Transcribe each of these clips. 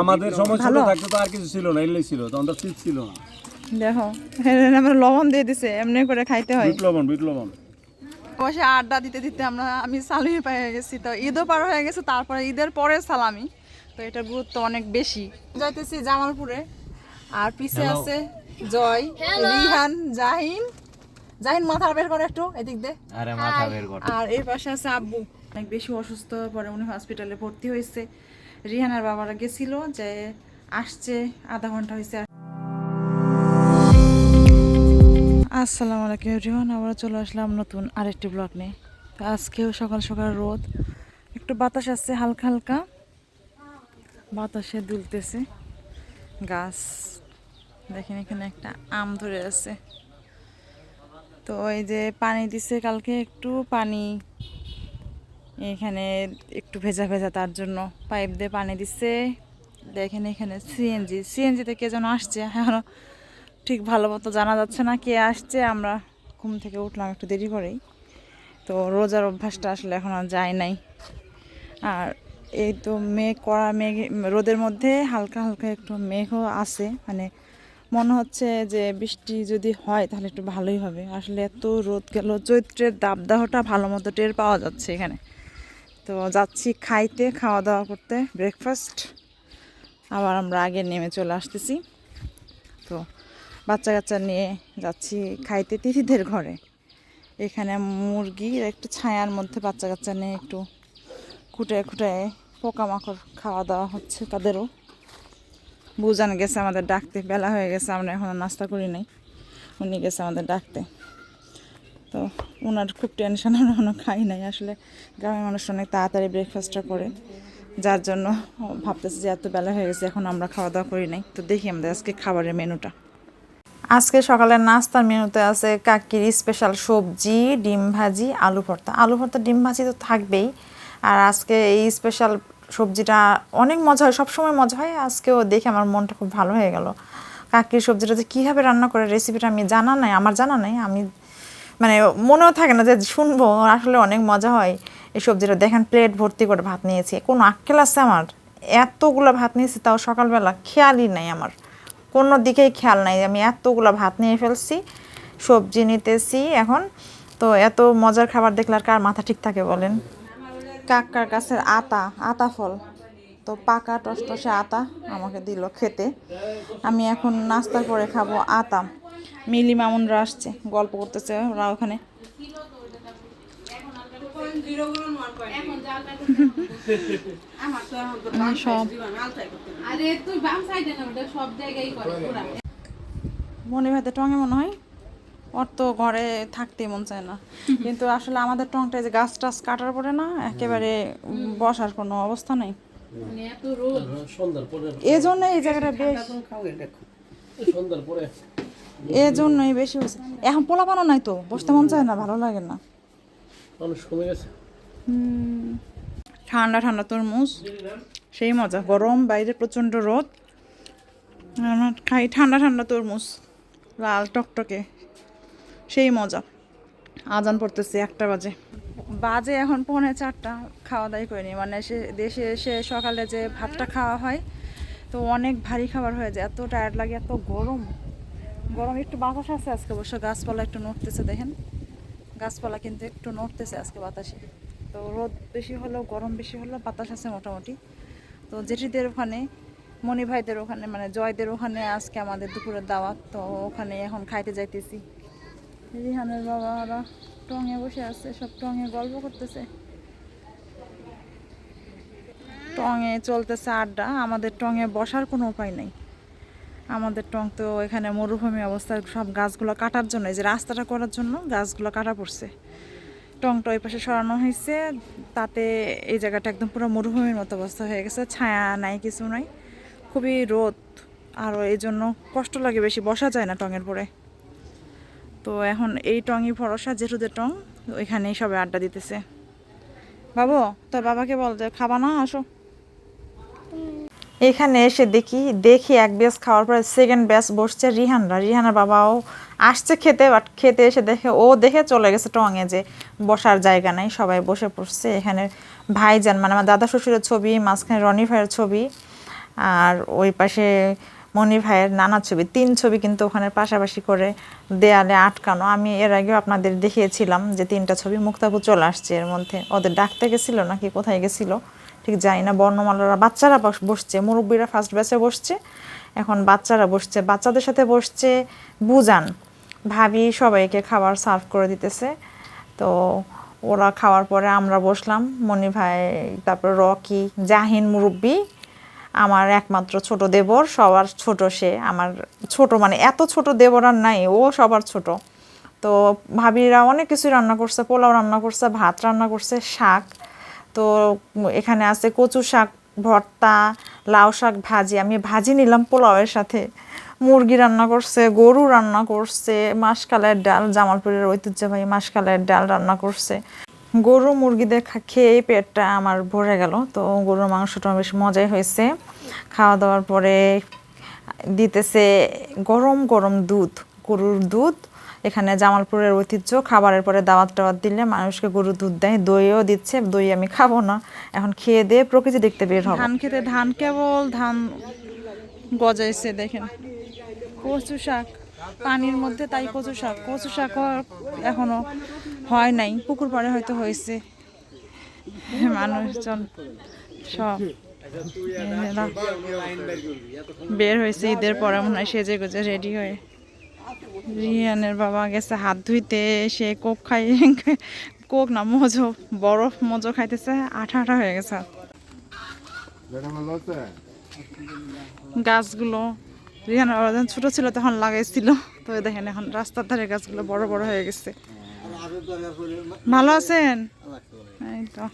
আমাদের সময় ছোট ভালো? থাকতে তো আর কিছু ছিল না এলেই ছিল তখন তো শীত ছিল না। দেখো আমরা লবণ দিয়ে দিছে এমনি করে খাইতে হয়। বিট লবণ বিট লবণ। বসে আড্ডা দিতে দিতে আমরা আমি সালামি পেয়ে গেছি তো ঈদও পার হয়ে গেছে তারপরে ঈদের পরে সালামি। তো এটার গুরুত্ব অনেক বেশি। যাইতেছি জামালপুরে আর পিছে আছে জয় রিহান জাহিন। জাহিন মাথা বের করে একটু এদিক দে। আরে মাথা বের কর। আর এই পাশে আছে আব্বু। অনেক বেশি অসুস্থ পরে উনি হসপিটালে ভর্তি হয়েছে। রিহানার বাবারা গেছিল যে আসছে, আধা ঘণ্টা হয়েছে আসসালামু আলাইকুম এভরিওয়ান আবার চলে আসলাম নতুন আরেকটি ব্লগ নিয়ে। আজকেও সকাল সকাল রোদ, একটু বাতাস আসছে হালকা হালকা। বাতাসে দুলতেছে গাছ। দেখেন এখানে একটা আম ধরে আছে। তো এই যে পানি দিছে, কালকে একটু পানি এখানে একটু ভেজা ভেজা তার জন্য পাইপ দিয়ে পানি দিচ্ছে। দেখেন এখানে সিএনজি সিএনজিতে কে যেন আসছে, এখনও ঠিক ভালো মতো জানা যাচ্ছে না কে আসছে, আমরা ঘুম থেকে উঠলাম একটু দেরি করেই। তো রোজার অভ্যাসটা আসলে এখন আর যায় নাই। আর এই তো মেঘ করা মেঘ, রোদের মধ্যে হালকা হালকা একটু মেঘও আছে। মানে মনে হচ্ছে যে বৃষ্টি যদি হয় তাহলে একটু ভালোই হবে। আসলে এত রোদ গেল, চৈত্রের দাবদাহটা ভালো মতো টের পাওয়া যাচ্ছে এখানে। তো যাচ্ছি খাইতে খাওয়া দাওয়া করতে ব্রেকফাস্ট আবার আমরা আগে নেমে চলে আসতেছি। তো বাচ্চা কাচ্চা নিয়ে যাচ্ছি খাইতে তিথিদের ঘরে। এখানে মুরগির একটু ছায়ার মধ্যে বাচ্চা কাচ্চা নিয়ে একটু খুঁটে খুঁটে পোকামাকড় খাওয়া দাওয়া হচ্ছে তাদেরও। বুঝান গেছে আমাদের ডাকতে, বেলা হয়ে গেছে, আমরা এখনও নাস্তা করি নাই। উনি গেছে আমাদের ডাকতে। তো ওনার খুব টেনশন আমরা এখনও খাই নাই। আসলে গ্রামের মানুষ অনেক তাড়াতাড়ি ব্রেকফাস্টটা করে। যার জন্য ভাবতেছি যে এত বেলা হয়ে গেছে, এখন আমরা খাওয়া দাওয়া করি নাই। তো দেখি আমাদের আজকে খাবারের মেনুটা আজকে সকালের নাস্তার মেনুতে আছে কাকির স্পেশাল সবজি, ডিম ভাজি, আলু ভর্তা। আলু ভর্তা, ডিম ভাজি তো থাকবেই। আর আজকে এই স্পেশাল সবজিটা অনেক মজা হয়, সবসময় মজা হয়। আজকেও দেখে আমার মনটা খুব ভালো হয়ে গেল। কাকির সবজিটা যে কীভাবে রান্না করে রেসিপিটা আমি জানা নাই, আমার জানা নাই। আমি মানে মনেও থাকে না যে শুনব, আসলে অনেক মজা হয় এই সবজিটা দেখেন প্লেট ভর্তি করে ভাত নিয়েছি। কোনো আক্কেল আছে আমার? এতগুলো ভাত নিয়েছি, তাও সকালবেলা খেয়ালই নাই আমার। কোনো দিকেই খেয়াল নাই আমি এতগুলো ভাত নিয়ে ফেলছি, সবজি নিতেছি এখন। তো এত মজার খাবার দেখলে আর কার মাথা ঠিক থাকে বলেন? কাকার গাছের আতা আতা ফল। তো পাকা টসটসে আতা আমাকে দিল খেতে। আমি এখন নাস্তার পরে খাব আতা। মিলি মামুনরা আসছে গল্প করতেছে ওরা ওখানে। সব। আরে তুই বাম সাইডে না ওটা সব মনে ভাতে টঙে মনে হয়? ওর তো ঘরে থাকতে মন চায় না। কিন্তু আসলে আমাদের টংটা এই যে গাছ টাছ কাটার পরে না একেবারে বসার কোনো অবস্থা নেই। মানে এত রোদ। এই জন্য এই জায়গাটা বেশ সন্ধ্যার পরে এই জন্যই বেশি হয়েছে। এখন পোলা পানো নাই তো বসতে মন চায় না ভালো লাগে না। মানুষ কমে গেছে? ঠান্ডা ঠান্ডা তরমুজ সেই মজা গরম বাইরে প্রচণ্ড রোদ। আমরা খাই ঠান্ডা ঠান্ডা তরমুজ লাল টকটকে সেই মজা। আজান পড়তেছে একটা বাজে। বাজে এখন পৌনে চারটা খাওয়া দাওয়াই করিনি। মানে সে দেশে এসে সকালে যে ভাতটা খাওয়া হয় তো অনেক ভারী খাবার হয়ে যায়। এত টায়ার্ড লাগে এত গরম। গরম একটু বাতাস আছে আজকে, অবশ্য গাছপালা একটু নড়তেছে, দেখেন। গাছপালা কিন্তু একটু নড়তেছে আজকে বাতাসে। তো রোদ বেশি হলেও, গরম বেশি হলেও বাতাস আছে মোটামুটি। তো জেঠিদের ওখানে মণি ভাইদের ওখানে মানে জয়দের ওখানে আজকে আমাদের দুপুরের দাওয়াত। তো ওখানে এখন খাইতে যাইতেছি। রিহানের বাবারা টঙে বসে আছে, সব টঙে গল্প করতেছে। টঙে চলতেছে আড্ডা, আমাদের টঙে বসার কোনো উপায় নেই। আমাদের টং তো এখানে মরুভূমি অবস্থায় সব গাছগুলো কাটার জন্য, এই যে রাস্তাটা করার জন্য গাছগুলো কাটা পড়ছে। টংটা ওই পাশে সরানো হয়েছে, তাতে এই জায়গাটা একদম পুরো মরুভূমির মতো অবস্থা হয়ে গেছে, ছায়া নাই, কিছু নাই। খুবই রোদ, আর এই জন্য কষ্ট লাগে বেশি, বসা যায় না টঙের পরে। তো এখন এই টঙই ভরসা, জেঠুদের টং ওইখানেই সবাই আড্ডা দিতেছে। বাবু, তোর বাবাকে বল যে খাবা না, আসো। এখানে এসে দেখি দেখি এক ব্যাস খাওয়ার পরে সেকেন্ড ব্যাস বসছে রিহানরা। রিহানার বাবাও আসছে খেতে বাট খেতে এসে দেখে, ও দেখে চলে গেছে টঙে যে বসার জায়গা নাই, সবাই বসে পড়ছে। এখানে ভাইজান মানে আমার দাদা শ্বশুরের ছবি, মাঝখানে রনি ভাইয়ের ছবি, আর ওই পাশে মনি ভাইয়ের নানা ছবি। তিন ছবি কিন্তু ওখানে পাশাপাশি করে দেয়ালে আটকানো। আমি এর আগেও আপনাদের দেখিয়েছিলাম যে তিনটা ছবি মুক্তাপু চলে আসছে, এর মধ্যে। ওদের ডাকতে গেছিল নাকি, কোথায় গেছিল? ঠিক যাই না। বর্ণমালারা বাচ্চারা বস- বসছে, মুরব্বীরা ফার্স্ট ব্যাচে বসছে, এখন বাচ্চারা বসছে, বাচ্চাদের সাথে বসছে বুজান। ভাবি সবাইকে খাবার সার্ভ করে দিতেছে। তো ওরা খাওয়ার পরে আমরা বসলাম মনি ভাই, তারপর রকি, জাহিন মুরব্বী, আমার একমাত্র ছোট দেবর, সবার ছোট সে, আমার ছোট মানে এত ছোট দেবর আর নাই, ও সবার ছোট। তো ভাবিরা অনেক কিছু রান্না করছে, পোলাও রান্না করছে, ভাত রান্না করছে, শাক তো এখানে আছে কচু শাক, ভর্তা, লাউ শাক ভাজি। আমি ভাজি নিলাম পোলাওয়ের সাথে। মুরগি রান্না করছে, গরু রান্না করছে মাসকালের ডাল, জামালপুরের ঐতিহ্যবাহী মাসকালের ডাল রান্না করছে। গরু মুরগিদের খা- খেয়েই পেটটা আমার ভরে গেল। তো গরুর মাংসটা বেশ মজাই হয়েছে। খাওয়া দাওয়ার পরে দিতেছে গরম গরম দুধ, গরুর দুধ। এখানে জামালপুরের ঐতিহ্য, খাবারের পরে দাওয়াত টাওয়াত দিলে মানুষকে গরুর দুধ দেয়, দইও দিচ্ছে, দই আমি খাব না। এখন খেয়ে দিয়ে প্রকৃতি দেখতে বের হব। ধান খেতে ধান কেবল ধান গজাইছে, দেখেন। কচু শাক, পানির মধ্যে তাই কচু শাক। কচু শাক এখনও হয় নাই, পুকুর পাড়ে হয়তো হয়েছে। মানুষজন সব বের হয়েছে, ঈদের পরে মনে হয় সেজে গুজে রেডি হয়ে। রিয়ানের বাবা গেছে হাত ধুইতে, সে কোক খাই কোক না, মজো, বরফ মজো খাইতেছে, আঠা আঠা হয়ে গেছে। গাছগুলো রিহান যখন ছোট ছিল তখন লাগাইছিল, তো দেখেন এখন রাস্তার ধারে গাছগুলো বড় বড় হয়ে গেছে। ভালো আছেন? এই তো।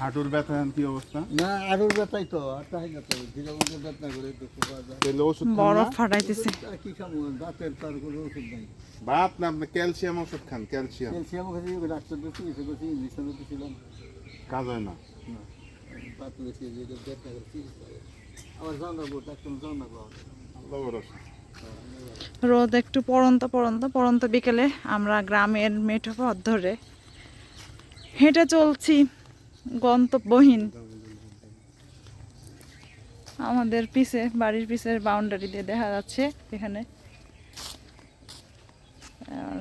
হাঁটুর ব্যথা কি অবস্থা? না আরও ব্যথাই তো আর তাই না তো? ধীরে ব্যথা করে দুঃখ পাওয়া যায় তাহলে ওষুধ বরফ? ফাটাইতেছে। কি খাব? দাঁতের তার কোনো ওষুধ নাই। ভাত না আপনি ক্যালসিয়াম ওষুধ খান ক্যালসিয়াম। ক্যালসিয়াম খাচ্ছি ডাক্তার দেখছি এসে করছি ইঞ্জেকশন দিয়েছিলাম কাজ হয় না? পাত বেশি যে ব্যথা করছি আবার বউ ডাক্তার যাও আল্লাহ ভরসা। রোদ একটু পড়ন্ত পড়ন্ত পড়ন্ত বিকেলে আমরা গ্রামের মেঠো পথ ধরে হেঁটে চলছি। গন্তব্যহীন। আমাদের পিছে বাড়ির পিছের বাউন্ডারি দিয়ে দেখা যাচ্ছে এখানে। আর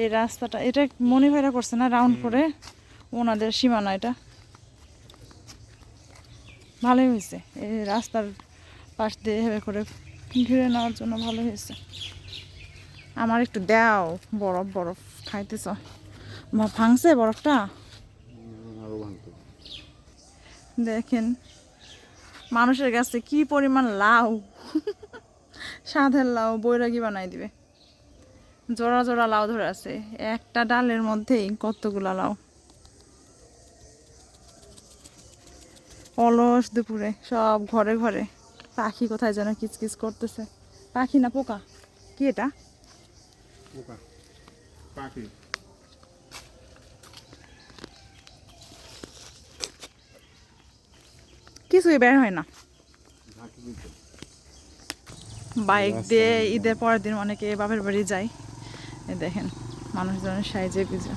এই রাস্তাটা এটা মনে ভাইরা করছে না রাউন্ড করে? ওনাদের সীমানা এটা। ভালোই হয়েছে। এই রাস্তার পাশ দিয়ে এভাবে করে ঘিরে নেওয়ার জন্য ভালো হয়েছে। আমার একটু দাও বরফ বরফ খাইতেছ। ভাঙছে বরফটা আরও ভাঙতো দেখেন, মানুষের কাছে কি পরিমাণ লাউ? সাধের লাউ বৈরাগী বানাই দিবে। জোড়া জোড়া লাউ ধরে আছে। একটা ডালের মধ্যেই কতগুলা লাউ? অলস দুপুরে, সব ঘরে ঘরে। পাখি কোথায় যেন কিচকিচ করতেছে। পাখি না পোকা? কি এটা? পোকা। পাখি। কিছুই বের হয় না। বাইক দিয়ে ঈদের পরের দিন অনেকে বাপের বাড়ি যায়। দেখেন মানুষজনের সাইজে গুজে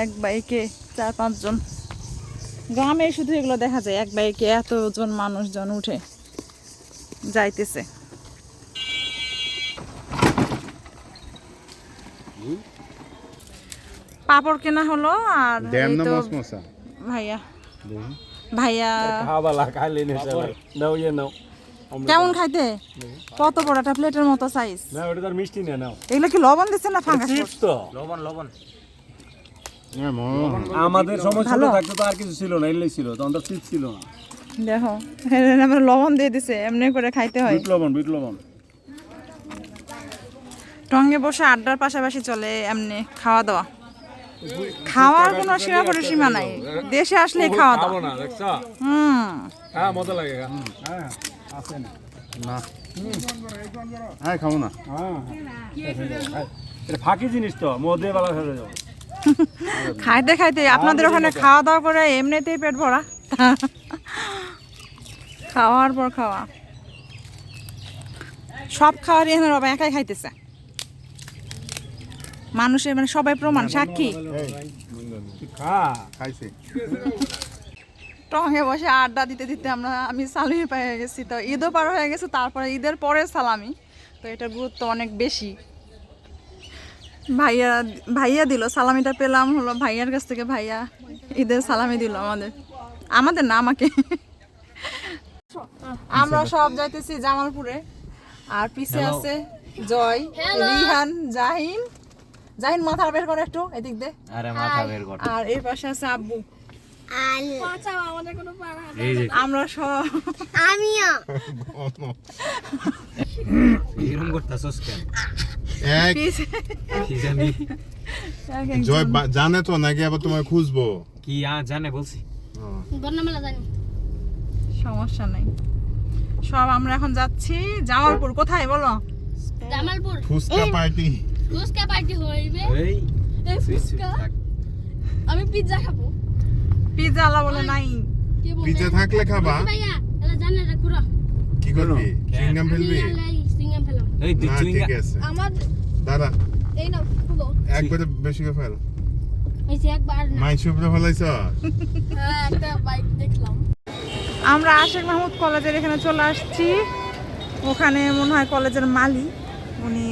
এক বাইকে চার পাঁচজন গ্রামে শুধু এগুলো দেখা যায় এক বাইকে এতজন মানুষজন উঠে যাইতেছে। পাপড় কেনা হলো আর ভাইয়া। ইয়ে কেমন খাইতে? কত বড় একটা প্লেটের মতো সাইজ না ওটা তার মিষ্টি না নাও। এগুলো কি লবণ দিচ্ছে না ফাঙ্গাস চিপস তো। লবণ লবণ। আমাদের সময় ছোট ভালো। তো আর কিছু ছিল না এলেই ছিল তখন তো চিপস ছিল না। দেখো আমার লবণ দিয়ে দিছে এমনি করে খাইতে হয়। বিট লবণ বিট লবণ। টঙ্গে বসে আড্ডার পাশাপাশি চলে এমনি খাওয়া দাওয়া খাওয়ার কোনো সীমা পরিসীমা নাই। দেশে আসলেই খাওয়া দাওয়া না দেখছ? হুম। হ্যাঁ মজা লাগে হ্যাঁ আছে না। না হ্যাঁ খাব না। হ্যাঁ। এটা ফাঁকি জিনিস তো মধ্যে বেলা ফেলে যাব। খাইতে খাইতে আপনাদের ওখানে খাওয়া দাওয়া করে এমনিতেই পেট ভরা। খাওয়ার পর খাওয়া। সব খাওয়ারই এখানে বাবা একাই খাইতেছে। মানুষের মানে সবাই প্রমাণ সাক্ষী। খাইছে। টঙে বসে আড্ডা দিতে দিতে আমরা আমি সালামি পেয়ে গেছি তো ঈদও পার হয়ে গেছে তারপরে ঈদের পরে সালামি। তো এটার গুরুত্ব অনেক বেশি। ভাইয়া ভাইয়া দিল সালামিটা পেলাম হলো ভাইয়ার কাছ থেকে ভাইয়া ঈদের সালামি দিল আমাদের। আমাদের না আমাকে। আমরা সব যাইতেছি জামালপুরে। আর পিছে আছে জয় রিহান জাহিন জাহিন মাথা বের করে একটু এদিক দে আরে মাথা বের কর। আর এর পাশে আছে আব্বু। আমরা সব এরকম করতাছস কেন? এক। কি জানি। জয় জানে তো নাকি আবার তোমায় খুঁজবো? কি আ জানে বলছি। সমস্যা নাই। সব আমরা এখন যাচ্ছি জামালপুর। কোথায় বলো? জামালপুর। ফুচকা পার্টি। ফুচকা পার্টি হইবে এই এই ফুচকা? আমি পিৎজা খাব। পিৎজা আলা বলে নাই। কে বলবে থাকলে খাবা। ভাইয়া এলা জানে রে কুরা কি করবি? চিংগাম ফেলবি? ফেলাম। এই আছে। আমার দাদা এই না খুলো। একবারে বেশি করে ফেল। এই যে একবার মাইন সুপ্রে ফেলাইছ? হ্যাঁ, একটা বাইক দেখলাম। আমরা আশেক মাহমুদ কলেজের এখানে চলে আসছি। ওখানে মনে হয় কলেজের মালি উনি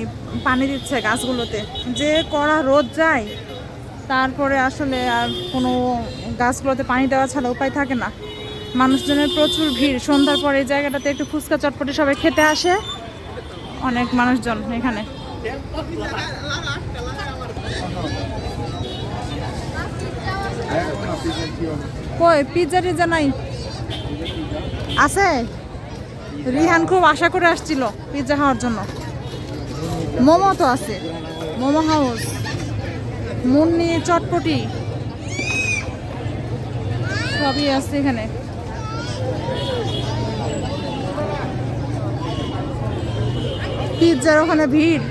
পানি দিচ্ছে গাছগুলোতে। যে কড়া রোদ যায়, তারপরে আসলে আর কোনো গাছগুলোতে পানি দেওয়া ছাড়া উপায় থাকে না। মানুষজনের প্রচুর ভিড়। সন্ধ্যার পরে এই জায়গাটাতে একটু ফুচকা চটপটি সবাই খেতে আসে। অনেক মানুষজন এখানে। কই পিৎজা টিজ্জা নাই? আছে? রিহান খুব আশা করে আসছিল পিৎজা খাওয়ার জন্য। মোমো তো আছে। মোমো হাউস। মুন্নি চটপটি। সবই আছে এখানে। পিৎজার ওখানে ভিড়।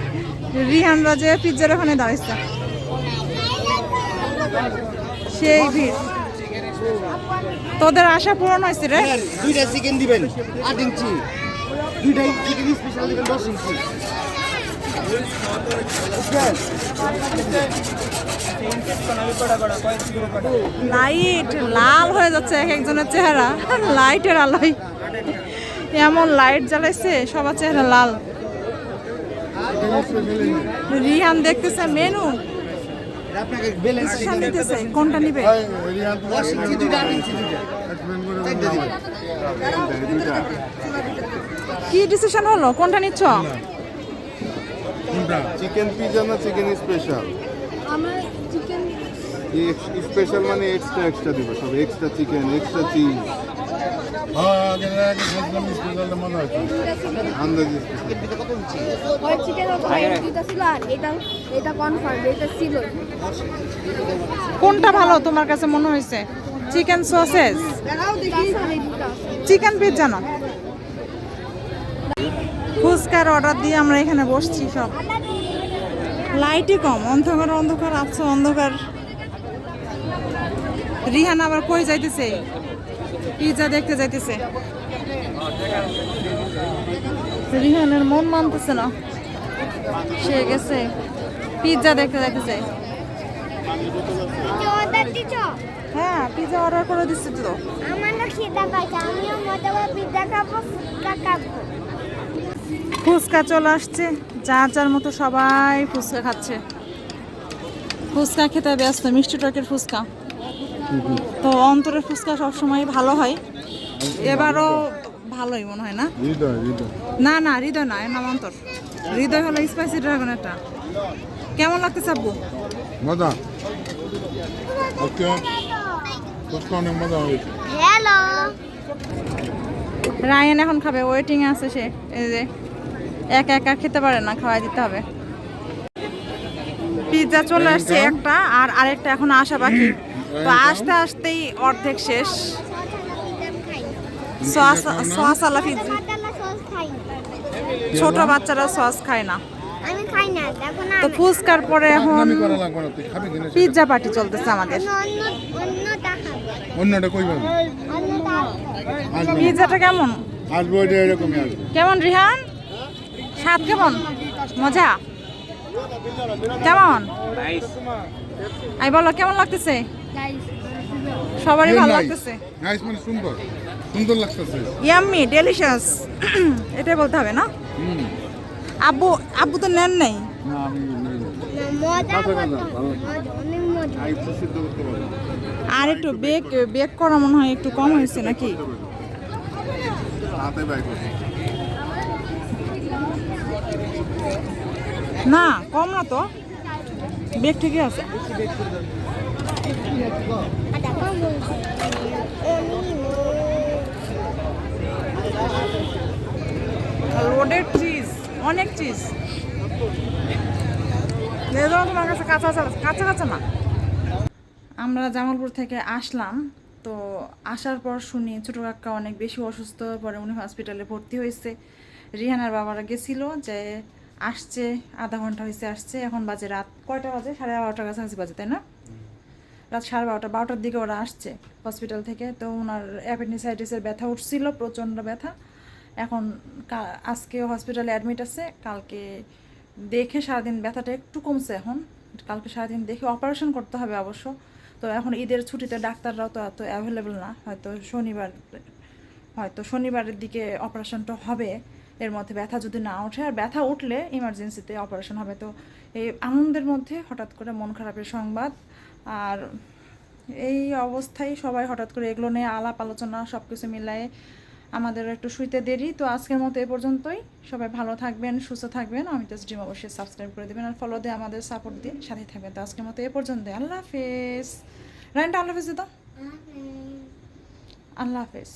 রিহানরা যে পিৎজার ওখানে দাঁড়িয়েছে সেই ভিড়। তোদের আশা পূরণ হয়েছে রে? দুইটা চিকেন দিবেন, আট ইঞ্চি। দুইটাই চিকেন স্পেশাল দিবেন, দশ ইঞ্চি। লাইট লাল হয়ে যাচ্ছে এক একজনের চেহারা। লাইটের আলোয়। এমন লাইট জ্বালাইছে, সবার চেহারা লাল। রিহান দেখতেছে মেনু কোনটা নিবে? কি ডিসিশন হলো? কোনটা নিচ্ছ? চিকেন পিজা না চিকেন স্পেশাল আমার চিকেন স্পেশাল মানে এক্সট্রা এক্সট্রা দিব সব এক্সট্রা চিকেন এক্সট্রা চিজ আন্দাজি ওই চিকেন দুইটা ছিল আর এটা এটা কনফার্ম এটা ছিল। কোনটা ভালো তোমার কাছে মনে হয়েছে? চিকেন সসেস চিকেন পিৎজা না? ফুচকার অর্ডার দিয়ে আমরা এখানে বসছি সব। লাইটই কম অন্ধকার অন্ধকার আছে অন্ধকার। রিহান আবার কই যাইতেছে? পিৎজা দেখতে যাইতেছে। রিহানের মন মানতেছে না। সে গেছে। পিৎজা দেখতে যাইতেছে। হ্যাঁ পিৎজা অর্ডার করে দিচ্ছি তো। আমারও খিদা পাইছে আমিও মজা পিৎজা খাব ফুচকা খাব। ফুচকা চলে আসছে। যার যার মতো সবাই ফুচকা খাচ্ছে। ফুচকা খেতে ব্যস্ত মিষ্টি টকের ফুচকা। তো অন্তরের ফুচকা সবসময় ভালো হয়। এবারও ভালোই মনে হয় না? না না হৃদয় না এর নাম অন্তর। হৃদয় হলো স্পাইসি ড্রাগন একটা। কেমন লাগতেছে আব্বু? মজা। ওকে। অনেক মজা হয়েছে। হ্যালো। রায়ন এখন খাবে ওয়েটিং আছে সে এই যে। একা একা খেতে পারে না খাওয়াই দিতে হবে। পিৎজা চলে আসছে একটা আর আরেকটা এখন আসা বাকি তো আসতে আসতেই অর্ধেক শেষ। Sauce pizza. ছোট বাচ্চারা সস খায় না। আমি খাই না দেখো না তো ফুচকার পরে এখন পিৎজা পার্টি চলতেছে আমাদের। অন্যটা কই পিৎজাটা কেমন? আসবে এরকমই কেমন রিহান? স্বাদ কেমন? মজা? কেমন? আই বলো কেমন লাগতেছে? সবারই ভালো লাগতেছে? নাইস মানে সুন্দর। সুন্দর লাগতেছে। ইয়াম্মি ডেলিশিয়াস এটাই বলতে হবে না? আব্বু আব্বু তো নেন নাই? আর একটু বেক বেক করা মনে হয় একটু কম হয়েছে নাকি? না, কম না তো। বেগ ঠিকই আছে। কম চিজ অনেক চিজ তোমার কাছে কাঁচা কাঁচা কাঁচা না। আমরা জামালপুর থেকে আসলাম, তো আসার পর শুনি ছোটো কাকা অনেক বেশি অসুস্থ, পরে উনি হসপিটালে ভর্তি হয়েছে। রিহানার বাবারা গেছিল যে আসছে, আধা ঘণ্টা হয়েছে আসছে, এখন বাজে রাত কয়টা বাজে? সাড়ে বারোটার কাছাকাছি বাজে, তাই না? রাত সাড়ে বারোটা, বারোটার দিকে ওরা আসছে হসপিটাল থেকে। তো ওনার অ্যাপেন্ডিসাইটিসের ব্যথা উঠছিল, প্রচণ্ড ব্যথা। এখন আজকে হসপিটালে অ্যাডমিট আছে। কালকে দেখে সারাদিন ব্যথাটা একটু কমছে এখন। কালকে সারাদিন দেখে অপারেশন করতে হবে অবশ্য। তো এখন ঈদের ছুটিতে ডাক্তাররাও তো এত অ্যাভেলেবল না। হয়তো শনিবার, হয়তো শনিবারের দিকে অপারেশনটা হবে। এর মধ্যে ব্যথা যদি না ওঠে আর ব্যথা উঠলে ইমার্জেন্সিতে অপারেশন হবে। তো এই আনন্দের মধ্যে হঠাৎ করে মন খারাপের সংবাদ আর এই অবস্থায় সবাই হঠাৎ করে এগুলো নিয়ে আলাপ আলোচনা সব কিছু মিলায়ে আমাদের একটু শুইতে দেরি। তো আজকের মতো এ পর্যন্তই। সবাই ভালো থাকবেন সুস্থ থাকবেন। আমি তো ড্রিম অবশ্যই সাবস্ক্রাইব করে দেবেন আর ফলো দিয়ে আমাদের সাপোর্ট দিয়ে সাথে থাকবেন। তো আজকের মতো এ পর্যন্ত আল্লাহ হাফেজ। রায়নটা আল্লাহ হাফেজ দিত আল্লাহ হাফেজ।